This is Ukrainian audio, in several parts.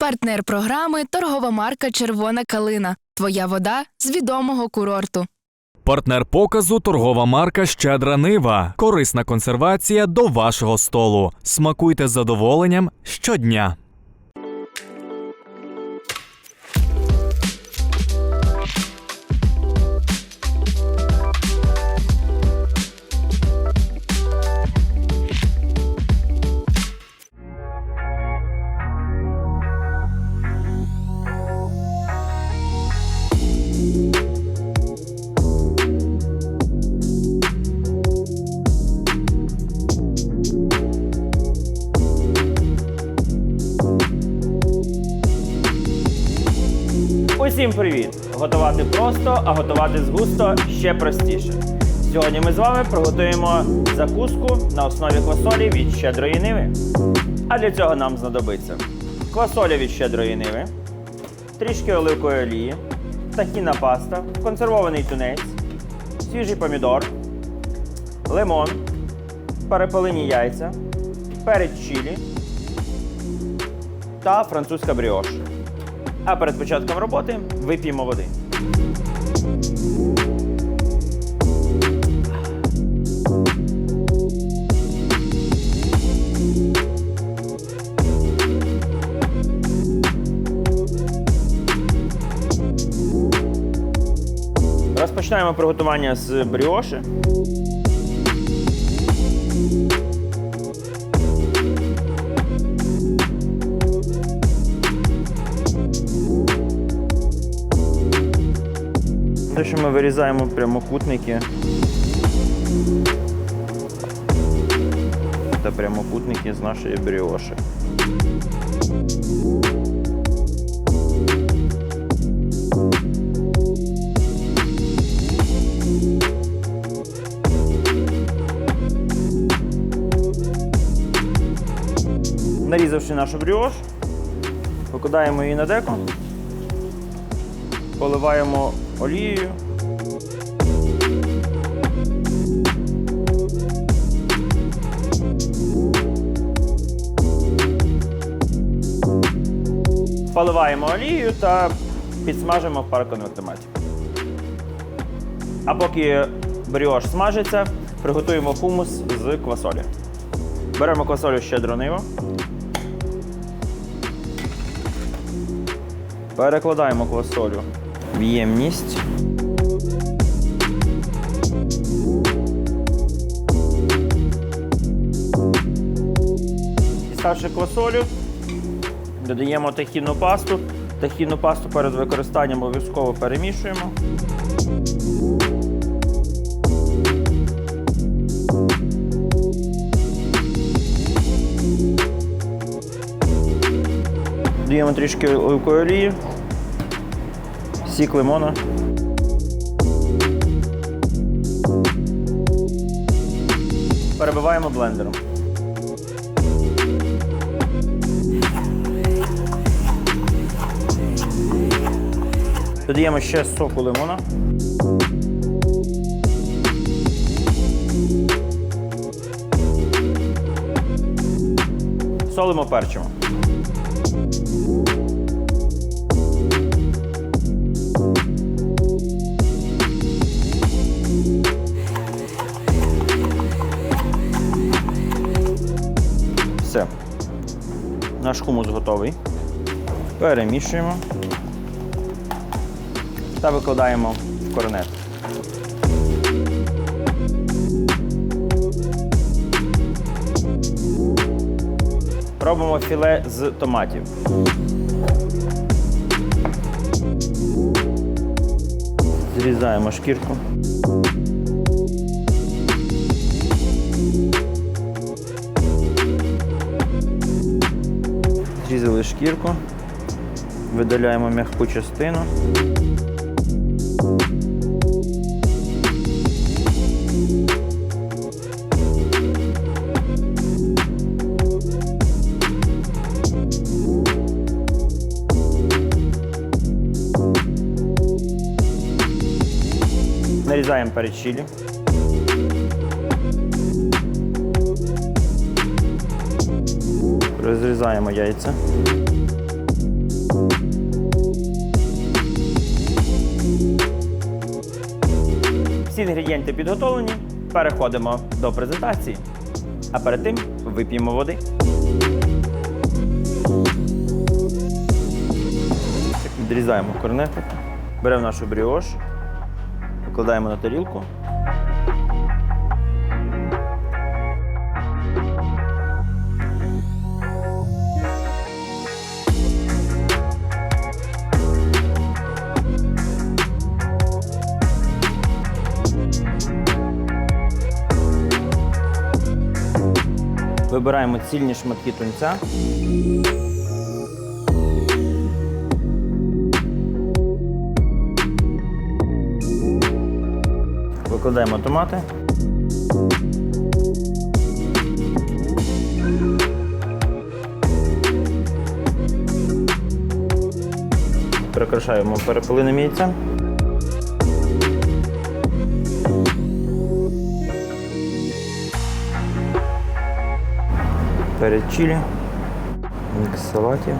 Партнер програми торгова марка Червона калина. Твоя вода з відомого курорту. Партнер показу торгова марка Щедра Нива. Корисна консервація до вашого столу. Смакуйте з задоволенням щодня. Усім привіт! Готувати просто, а готувати з густо ще простіше. Сьогодні ми з вами приготуємо закуску на основі квасолі від щедрої ниви. А для цього нам знадобиться квасоля від щедрої ниви, трішки оливкової олії, тахіна паста, консервований тунець, свіжий помідор, лимон, перепелині яйця, перець чилі та французька бріош. А перед початком роботи вип'ємо води. Розпочинаємо приготування з бріоші. Те, що ми вирізаємо прямокутники та прямокутники з нашої бріоші. Нарізавши нашу бріош, викладаємо її на деко, поливаємо олією. Поливаємо олією та підсмажимо в пароконвектоматі. А поки бріош смажиться, приготуємо хумус з квасолі. Беремо квасолю щедро ниво. Перекладаємо квасолю в ємність. Діставши квасолю, додаємо тахінну пасту. Тахінну пасту перед використанням обов'язково перемішуємо. Додаємо трішки оливкової олії, сік лимона. Перебиваємо блендером. Додаємо ще соку лимона. Солимо перчимо. Все. Наш хумус готовий. Перемішуємо та викладаємо в корнет. Робимо філе з томатів. Зрізаємо шкірку. Зрізали шкірку, видаляємо м'яку частину. Нарізаємо перед розрізаємо яйця. Всі інгредієнти підготовлені. Переходимо до презентації, а перед тим вип'ємо води. Відрізаємо корнетик, беремо нашу бріош, викладаємо на тарілку. Вибираємо цільні шматки тунця. Викладаємо томати. Прикрашаємо перепелиним яйцем. Перед чилі, мікс салатів.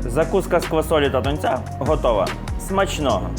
Закуска з квасолі та тунця готова. Смачного!